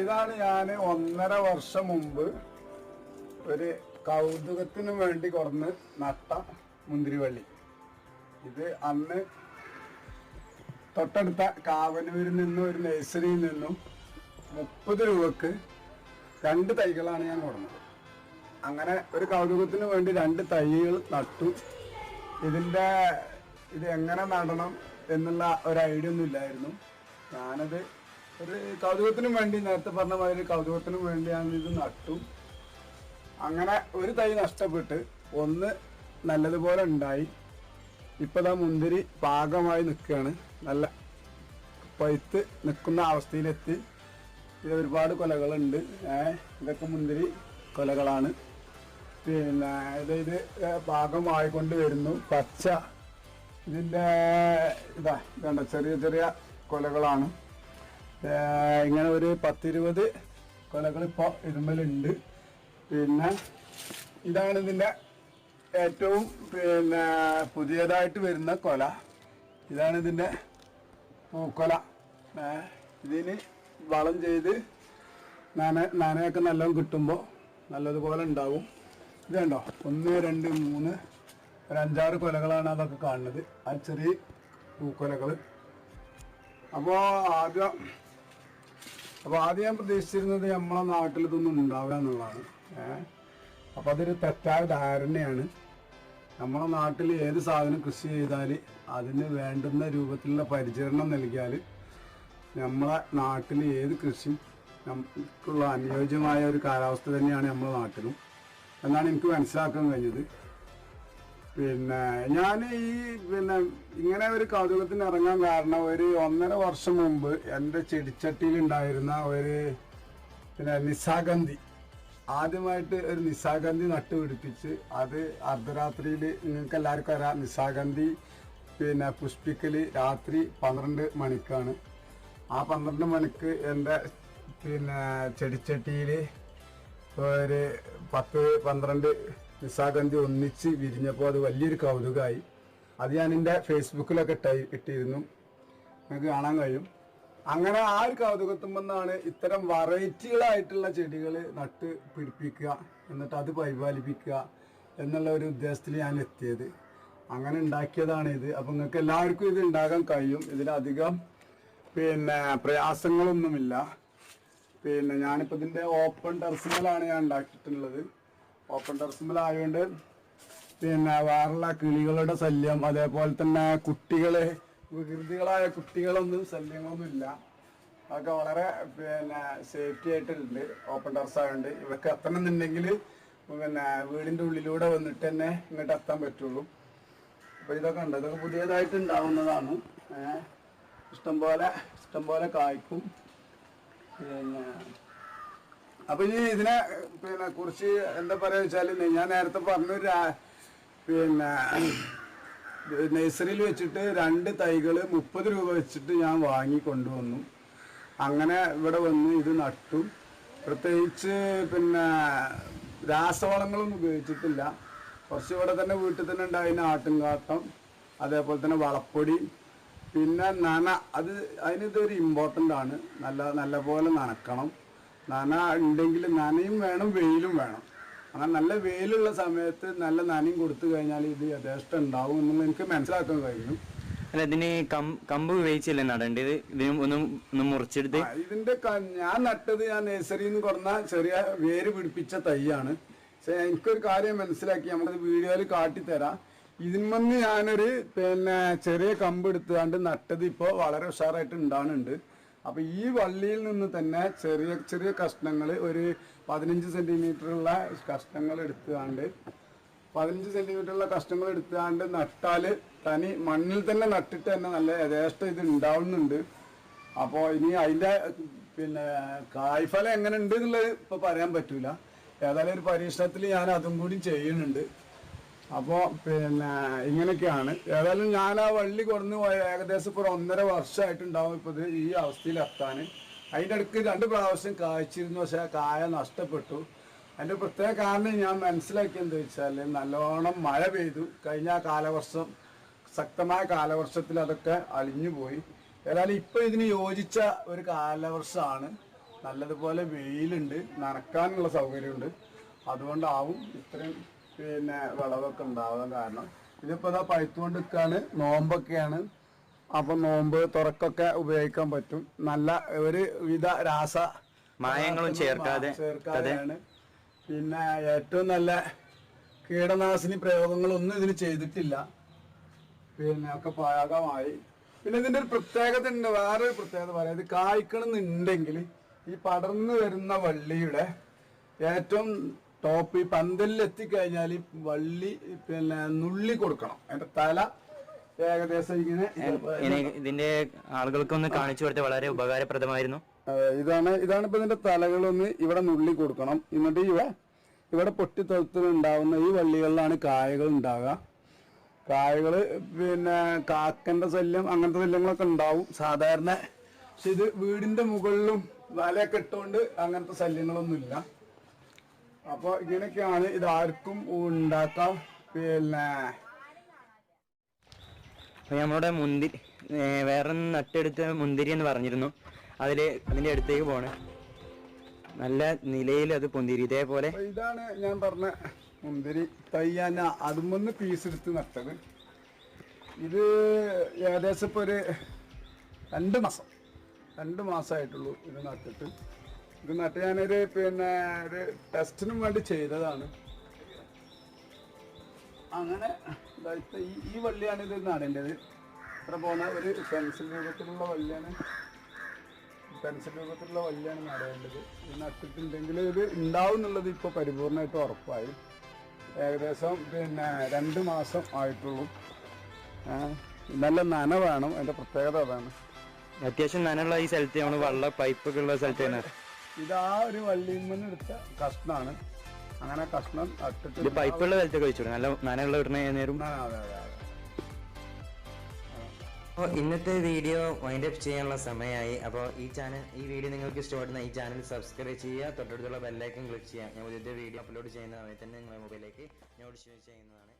ഇതാണ് ഞാൻ ഒന്നര വർഷം മുമ്പ് ഒരു കൗതുകത്തിന് വേണ്ടി കുറന്ന് നട്ട മുന്തിരിവള്ളി. ഇത് അന്ന് തൊട്ടടുത്ത കാവനൂരിൽ നിന്നും ഒരു നഴ്സറിയിൽ നിന്നും മുപ്പത് രൂപക്ക് രണ്ട് തൈകളാണ് ഞാൻ കൊടുന്നത്. അങ്ങനെ ഒരു കൗതുകത്തിന് വേണ്ടി രണ്ട് തൈകൾ നട്ടു. ഇതിന്റെ ഇത് എങ്ങനെ നടണം എന്നുള്ള ഒരു ഐഡിയ ഒന്നും ഇല്ലായിരുന്നു. ഞാനത് ഒരു കൗതുകത്തിനും വേണ്ടി നേരത്തെ പറഞ്ഞ മാതിരി കൗതുകത്തിനും വേണ്ടി ഞാൻ ഇത് നട്ടു. അങ്ങനെ ഒരു തൈ നഷ്ടപ്പെട്ട് ഒന്ന് നല്ലതുപോലെ ഉണ്ടായി. ഇപ്പൊ ആ മുന്തിരി പാകമായി നിൽക്കുകയാണ്. നല്ല പഴുത്ത് നിൽക്കുന്ന അവസ്ഥയിലെത്തി. ഇത് ഒരുപാട് കൊലകളുണ്ട്. ഇതൊക്കെ മുന്തിരി കൊലകളാണ്. പിന്നെ ഇത് ഇത് പാകമായിക്കൊണ്ട് വരുന്നു. പച്ച ഇതിന്റെ ഇതാ ഇതുണ്ട്. ചെറിയ ചെറിയ കൊലകളാണ്. ഇങ്ങനെ ഒരു പത്തിരുപത് കൊലകൾ ഇപ്പോൾ ഇതുമ്മലുണ്ട് പിന്നെ ഇതാണ് ഇതിന്റെ ഏറ്റവും പിന്നെ പുതിയതായിട്ട് വരുന്ന കൊല. ഇതാണ് ഇതിന്റെ പൂക്കൊല. ഇതിന് വളം ചെയ്ത് നന നനയൊക്കെ നല്ലോണം കിട്ടുമ്പോൾ നല്ലതുപോലെ ഉണ്ടാവും. ഇത് കണ്ടോ? ഒന്ന് രണ്ട് മൂന്ന് ഒരു അഞ്ചാറ് കൊലകളാണ് അതൊക്കെ കാണുന്നത്. ആ ചെറിയ പൂക്കൊലകൾ. അപ്പോൾ ആദ്യം അപ്പോൾ ആദ്യം ഞാൻ പ്രതീക്ഷിച്ചിരുന്നത് നമ്മളെ നാട്ടിൽ ഇതൊന്നും ഉണ്ടാവുക എന്നുള്ളതാണ്. അപ്പോൾ അതൊരു തെറ്റായ ധാരണയാണ്. നമ്മളെ നാട്ടിൽ ഏത് സാധനം കൃഷി ചെയ്താൽ അതിന് വേണ്ടുന്ന രൂപത്തിലുള്ള പരിചരണം നൽകിയാൽ നമ്മളെ നാട്ടിൽ ഏത് കൃഷി നമുക്കുള്ള അനുയോജ്യമായ ഒരു കാലാവസ്ഥ തന്നെയാണ് നമ്മുടെ നാട്ടിലും. എന്നാണ് എനിക്ക് മനസ്സിലാക്കാൻ കഴിഞ്ഞത്. പിന്നെ ഞാൻ ഈ പിന്നെ ഇങ്ങനെ ഒരു കൗതുകത്തിന് ഇറങ്ങാൻ കാരണം ഒരു ഒന്നര വർഷം മുമ്പ് എന്റെ ചെടിച്ചട്ടിയിൽ ഉണ്ടായിരുന്ന ഒരു പിന്നെ നിസാഗന്ധി. ആദ്യമായിട്ട് ഒരു നിസാഗന്ധി നട്ടുപിടിപ്പിച്ച് അത് അർദ്ധരാത്രിയിൽ നിങ്ങൾക്ക് എല്ലാവർക്കും അറിയാം. നിസാഗന്ധി പിന്നെ പുഷ്പിക്കൽ രാത്രി പന്ത്രണ്ട് മണിക്കാണ്. ആ പന്ത്രണ്ട് മണിക്ക് എന്റെ പിന്നെ ചെടിച്ചട്ടിയിൽ ഒരു പത്ത് പന്ത്രണ്ട് നിശാഗന്ധി ഒന്നിച്ച് വിരിഞ്ഞപ്പോൾ അത് വലിയൊരു കൗതുകമായി അത് ഞാൻ എന്റെ ഫേസ്ബുക്കിലൊക്കെ ഇട്ടായി ഇട്ടിരുന്നു. നിങ്ങൾക്ക് കാണാൻ കഴിയും. അങ്ങനെ ആ ഒരു കൗതുകത്തുമെന്നാണ് ഇത്തരം വെറൈറ്റികളായിട്ടുള്ള ചെടികൾ നട്ട് പിടിപ്പിക്കുക എന്നിട്ട് അത് പരിപാലിപ്പിക്കുക എന്നുള്ള ഒരു ഉദ്ദേശത്തിൽ ഞാൻ എത്തിയത്. അങ്ങനെ ഉണ്ടാക്കിയതാണ് ഇത്. അപ്പം നിങ്ങൾക്ക് എല്ലാവർക്കും ഇത് ഉണ്ടാകാൻ കഴിയും. ഇതിലധികം പിന്നെ പ്രയാസങ്ങളൊന്നുമില്ല. പിന്നെ ഞാനിപ്പോൾ ഇതിന്റെ ഓപ്പൺ ടെറസിമലാണ് ഞാൻ ഉണ്ടാക്കിയിട്ടുള്ളത്. ഓപ്പൺ ടെറസിമലായതുകൊണ്ട് പിന്നെ വേറുള്ള കിളികളുടെ ശല്യം അതേപോലെ തന്നെ കുട്ടികളെ വികൃതികളായ കുട്ടികളൊന്നും ശല്യങ്ങളൊന്നും ഇല്ല അതൊക്കെ വളരെ പിന്നെ സേഫ്റ്റി ആയിട്ടുണ്ട് ഓപ്പൺ ടെറസ് ആയതുകൊണ്ട് ഇവർക്ക് എത്തണമെന്നുണ്ടെങ്കിൽ പിന്നെ വീടിന്റെ ഉള്ളിലൂടെ വന്നിട്ട് തന്നെ ഇങ്ങോട്ട് എത്താൻ പറ്റുള്ളൂ. അപ്പോൾ ഇതൊക്കെ ഉണ്ട്. ഇതൊക്കെ പുതിയതായിട്ട് ഉണ്ടാവുന്നതാണ്. ഇഷ്ടംപോലെ ഇഷ്ടംപോലെ കായ്ക്കും. പിന്നെ അപ്പൊ ഇനി ഇതിനെ പിന്നെ കുറിച്ച് എന്താ പറയാ വെച്ചാൽ ഞാൻ നേരത്തെ പറഞ്ഞൊരു പിന്നെ നഴ്സറിയിൽ വെച്ചിട്ട് രണ്ട് തൈകൾ മുപ്പത് രൂപ വെച്ചിട്ട് ഞാൻ വാങ്ങി കൊണ്ടുവന്നു. അങ്ങനെ ഇവിടെ വന്ന് ഇത് നട്ടു. പ്രത്യേകിച്ച് പിന്നെ രാസവളങ്ങളൊന്നും ഉപയോഗിച്ചിട്ടില്ല. കുറച്ച് ഇവിടെ തന്നെ വീട്ടിൽ തന്നെ ഉണ്ടായിരുന്ന ആട്ടുംകാട്ടം അതേപോലെ തന്നെ വളപ്പൊടി പിന്നെ നന അത് അതിനിതൊരു ഇമ്പോർട്ടന്റ് ആണ്. നല്ല നല്ല പോലെ നനക്കണം. നന ഉണ്ടെങ്കിൽ നനയും വേണം വെയിലും വേണം. അങ്ങനെ നല്ല വെയിലുള്ള സമയത്ത് നല്ല നനയും കൊടുത്തു കഴിഞ്ഞാൽ ഇത് യഥേഷ്ടം ഉണ്ടാവും എന്നുള്ള എനിക്ക് മനസ്സിലാക്കാൻ കഴിയും അല്ല ഇതിന് കമ്പ് ഉപയോഗിച്ചല്ലേ നടേണ്ടത് ഇതിന് ഒന്ന് ഒന്ന് മുറിച്ചെടുത്ത്. ഇതിന്റെ ഞാൻ നട്ടത് ഞാൻ നഴ്സറിയിൽ നിന്ന് കുറഞ്ഞ ചെറിയ വേര് പിടിപ്പിച്ച തൈയാണ്. പക്ഷെ എനിക്കൊരു കാര്യം മനസ്സിലാക്കി നമ്മളത് വീഡിയോയിൽ കാട്ടിത്തരാം. ഇതിന്മന്ന് ഞാനൊരു പിന്നെ ചെറിയ കമ്പ് എടുത്തുകൊണ്ട് നട്ടത് ഇപ്പോൾ വളരെ ഉഷാറായിട്ട് ഉണ്ടാകുന്നുണ്ട് അപ്പൊ ഈ വള്ളിയിൽ നിന്ന് തന്നെ ചെറിയ ചെറിയ കഷ്ണങ്ങൾ ഒരു പതിനഞ്ച് സെന്റിമീറ്ററുള്ള കഷ്ണങ്ങൾ എടുത്തുകൊണ്ട് പതിനഞ്ച് സെന്റിമീറ്ററുള്ള കഷ്ണങ്ങൾ എടുത്തുകൊണ്ട് നട്ടാൽ തനി മണ്ണിൽ തന്നെ നട്ടിട്ട് തന്നെ നല്ല യഥേഷ്ടം ഇത് ഉണ്ടാവുന്നുണ്ട്. അപ്പോൾ ഇനി അതിന്റെ പിന്നെ കായ്ഫലം എങ്ങനെ ഉണ്ട് എന്നുള്ളത് ഇപ്പൊ പറയാൻ പറ്റൂല. ഏതായാലും ഒരു പരീക്ഷണത്തിൽ ഞാൻ അതും കൂടി ചെയ്യുന്നുണ്ട്. അപ്പോൾ പിന്നെ ഇങ്ങനെയൊക്കെയാണ്. ഏതായാലും ഞാൻ ആ വള്ളി കുറഞ്ഞ് പോയ ഏകദേശം ഇപ്പോൾ ഒരു ഒന്നര വർഷമായിട്ടുണ്ടാവും ഇപ്പോൾ ഇത് ഈ അവസ്ഥയിൽ എത്താൻ അതിന്റെ ഇടയ്ക്ക് രണ്ട് പ്രാവശ്യം കായ്ച്ചിരുന്നു പക്ഷേ കായ നഷ്ടപ്പെട്ടു. അതിന്റെ പ്രത്യേക കാരണം ഞാൻ മനസ്സിലാക്കി എന്താ വെച്ചാൽ നല്ലോണം മഴ പെയ്തു. കഴിഞ്ഞ കാലവർഷം ശക്തമായ കാലവർഷത്തിൽ അതൊക്കെ അളിഞ്ഞു പോയി. ഏതായാലും ഇപ്പൊ ഇതിന് യോജിച്ച ഒരു കാലവർഷമാണ്. നല്ലതുപോലെ വെയിലുണ്ട് നനക്കാനുള്ള സൗകര്യമുണ്ട്. അതുകൊണ്ടാവും ഇത്രയും പിന്നെ വിളവൊക്കെ ഉണ്ടാവാൻ കാരണം. ഇതിപ്പോൾ ഇതാ പഴുത്തുകൊണ്ട് നിൽക്കുകയാണ് നോമ്പൊക്കെയാണ്. അപ്പൊ നോമ്പ് തുറക്കൊക്കെ ഉപയോഗിക്കാൻ പറ്റും. നല്ല ഒരു വിധ രാസ മായങ്ങളും ചേർക്കാതെ. ചേർക്കാതെയാണ്. പിന്നെ ഏറ്റവും നല്ല കീടനാശിനി പ്രയോഗങ്ങളൊന്നും ഇതിന് ചെയ്തിട്ടില്ല. പിന്നെ ഒക്കെ പാകമായി. പിന്നെ ഇതിന്റെ ഒരു പ്രത്യേകത ഉണ്ട് വേറൊരു പ്രത്യേകത പറയാം. ഇത് കായ്ക്കണമെന്നുണ്ടെങ്കിൽ ഈ പടർന്നു വരുന്ന വള്ളിയുടെ ഏറ്റവും ടോപ്പ് ഈ പന്തലിൽ എത്തിക്കഴിഞ്ഞാൽ വള്ളി പിന്നെ നുള്ളി കൊടുക്കണം. അതിന്റെ തല ഏകദേശം ഇങ്ങനെ ഇതിന്റെ ആളുകൾക്കൊന്ന് കാണിച്ചു കൊടുത്ത് വളരെ ഉപകാരപ്രദമായിരുന്നു. ഇതാണ് ഇതാണ് ഇപ്പൊ ഇതിന്റെ തലകളൊന്ന് ഇവിടെ നുള്ളി കൊടുക്കണം. എന്നിട്ട് ഇവ ഇവിടെ പൊട്ടിത്തൊഴുത്തിൽ ഉണ്ടാവുന്ന ഈ വള്ളികളിലാണ് കായകൾ ഉണ്ടാകുക കായകൾ പിന്നെ കാക്കന്റെ ശല്യം അങ്ങനത്തെ ശല്യങ്ങളൊക്കെ ഉണ്ടാവും സാധാരണ. പക്ഷെ ഇത് വീടിന്റെ മുകളിലും വലയൊക്കെ ഇട്ടുകൊണ്ട് അങ്ങനത്തെ ശല്യങ്ങളൊന്നുമില്ല. അപ്പൊ ഇങ്ങനെയൊക്കെയാണ് ഇത് ആർക്കും ഉണ്ടാക്കാം പിന്നെ നമ്മുടെ മുന്തിരി വേറെ നട്ടെടുത്ത മുന്തിരി എന്ന് പറഞ്ഞിരുന്നു. അതിൽ അതിന്റെ അടുത്തേക്ക് പോണേ. നല്ല നിലയിൽ അത് പൊന്തിരി. ഇതേപോലെ ഇതാണ് ഞാൻ പറഞ്ഞ മുന്തിരി തയ്യാന. അതുമൊന്ന് പീസ് എടുത്ത് നട്ടത്. ഇത് ഏകദേശം ഇപ്പോൾ ഒരു രണ്ട് മാസം രണ്ട് മാസമായിട്ടുള്ളൂ ഇത് നട്ടിട്ട്. ഇത് നട്ട് ഞാനൊരു പിന്നെ ഒരു ടെസ്റ്റിനും വേണ്ടി ചെയ്തതാണ്. അങ്ങനെ ഈ ഈ വള്ളിയാണ് ഇത് നടേണ്ടത്. ഇത്ര പോകുന്ന ഒരു പെൻസിൽ രൂപത്തിലുള്ള വള്ളിയാണ്. പെൻസിൽ രൂപത്തിലുള്ള വള്ളിയാണ് നടേണ്ടത്. നട്ടിട്ടുണ്ടെങ്കിൽ ഇത് ഉണ്ടാവും എന്നുള്ളത് ഇപ്പോൾ പരിപൂർണമായിട്ട് ഉറപ്പായി. ഏകദേശം പിന്നെ രണ്ട് മാസം ആയിട്ടുള്ളൂ. നല്ല നന വേണം. അതിന്റെ പ്രത്യേകത അതാണ്. അത്യാവശ്യം നനുള്ള ഈ സ്ഥലത്തെയാണ് നമ്മൾ വെള്ള പൈപ്പൊക്കെ ഉള്ള സ്ഥലത്ത് തന്നെ. ഇത് ആ ഒരു വള്ളിമ്മന്ന് എടുത്ത കഷ്ണാണ്. അങ്ങനെ കഷ്ണം തട്ടിട്ട് പൈപ്പുള്ള വെള്ളത്തൊക്കെ വെച്ചു നല്ല നനയുള്ള ഇടുന്ന നേരം? ആ, അതെ അതെ അതെ. അപ്പോൾ ഇന്നത്തെ വീഡിയോ വൈൻഡ് അപ്പ് ചെയ്യാനുള്ള സമയമായി. അപ്പോൾ ഈ ചാനൽ ഈ വീഡിയോ നിങ്ങൾക്ക് ഇഷ്ടപ്പെടുന്ന ഈ ചാനൽ സബ്സ്ക്രൈബ് ചെയ്യുക. തൊട്ടടുത്തുള്ള ബെല്ലൈക്കൻ ക്ലിക്ക് ചെയ്യാം ഞാൻ പുതിയ വീഡിയോ അപ്ലോഡ് ചെയ്യുന്ന സമയത്ത് തന്നെ നിങ്ങളുടെ മൊബൈലിലേക്ക് നോട്ടിഫിക്കേഷൻ ചെയ്യുന്നതാണ്.